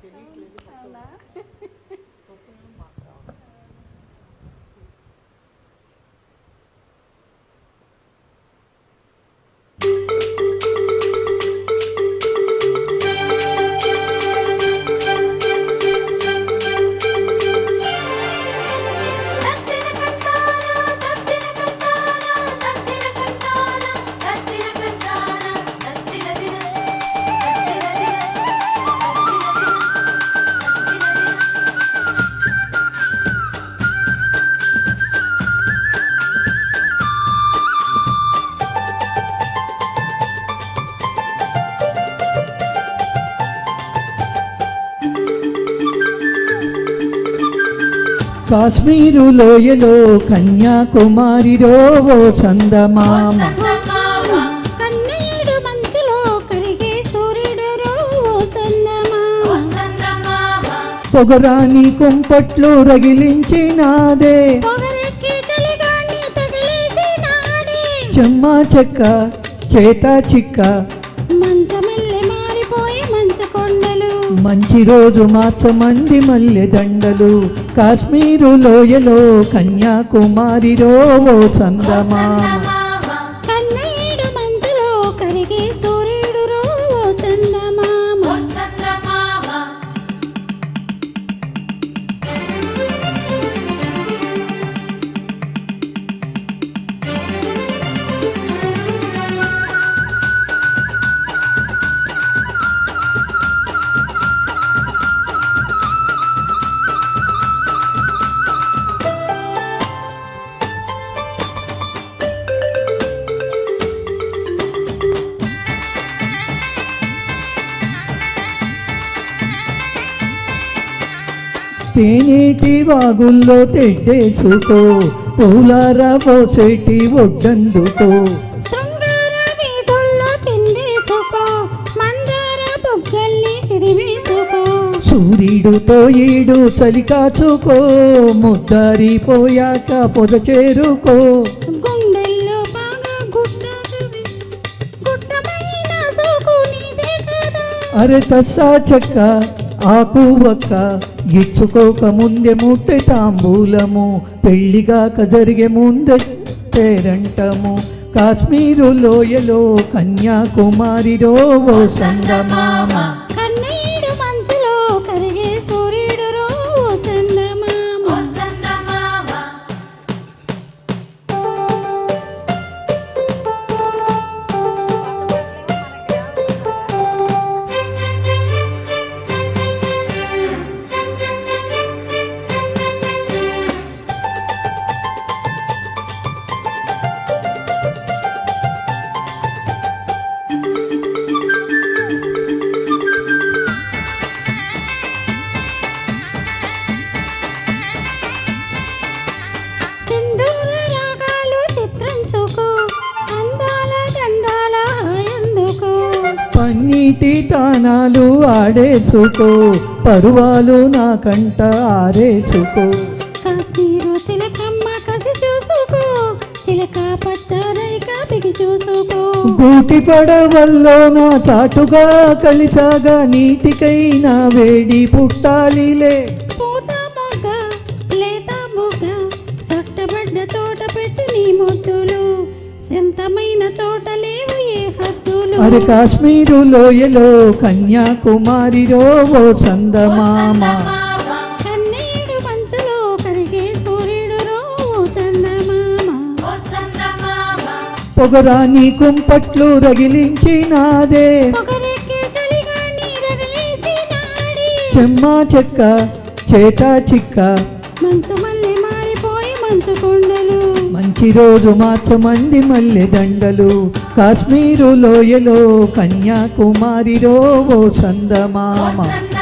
Tamam. Allah. Kashmir లోయలో కన్యాకుమారిలో ఓ చందమామ. చందమామ. కన్నీడు మంచులో కరిగే సూర్యుడు రోజు సందమామ చందమామ. పొగరాని కుంపట్లు రగిలించినాదే. చెమ్మా చెక్క చేత చిక్క. మంచమల్లె మారిపోయి మంచు కొండలు. మంచి రోజు మార్చమంది మల్లె దండలు. కాశ్మీరు లోయలో కన్యాకుమారిలో ఓ చందమా తేనీటి వాగుల్లో తెడ్డేసుకో పూలార పోసేటి ఒడ్డందుకో సూర్యుడుతో ఈడు చలి కాచుకో ముద్దరిపోయాక పొద చేరుకో. అరే తస్సా చెక్క ఆకు ఒక్క ఇచ్చుకోక ముందే ముట్టె తాంబూలము పెళ్ళిగాక జరిగే ముందే పేరంటము. కాశ్మీరు లోయలో కన్యాకుమారిలో ఓ సంగమామ పన్నీటి తానాలు ఆడేసుకో పరువాలు నాకంట ఆరేసుకో. కాశ్మీరు చిలకమ్మ కసి చూసుకో చిలక పచ్చరైక పిగి చూసుకో. గూటి పడవల్లో నా చాటుగా కలిసాగా నీటికైనా వేడి పుట్టాలిలే. పూత మొగ్గ లేత మొగ్గ చుట్టబడ్డ చోట పెట్టు నీ ముద్దులు. సొంతమైన చోట లేవు ఏ హద్దులు? అరే కాశ్మీరు లోయలో కన్యాకుమారిలో ఓ చందమామ. కన్నీడు మంచులో కరిగే సూర్యుడు రోజు చందమామ. చందమామ. పొగరాని కుంపట్లు రగిలించినాదే. పొగరెక్కే చలిగాన్ని రగిలేసి నాడి. చెమ్మా చెక్క చేత చిక్క. మంచు మల్లె మారిపోయి మంచు కొండలు. మంచి రోజు మార్చమంది మల్లె దండలు. కాశ్మీరు లోయలో కన్యాకుమారిలో ఓ సందమామ చందమామ.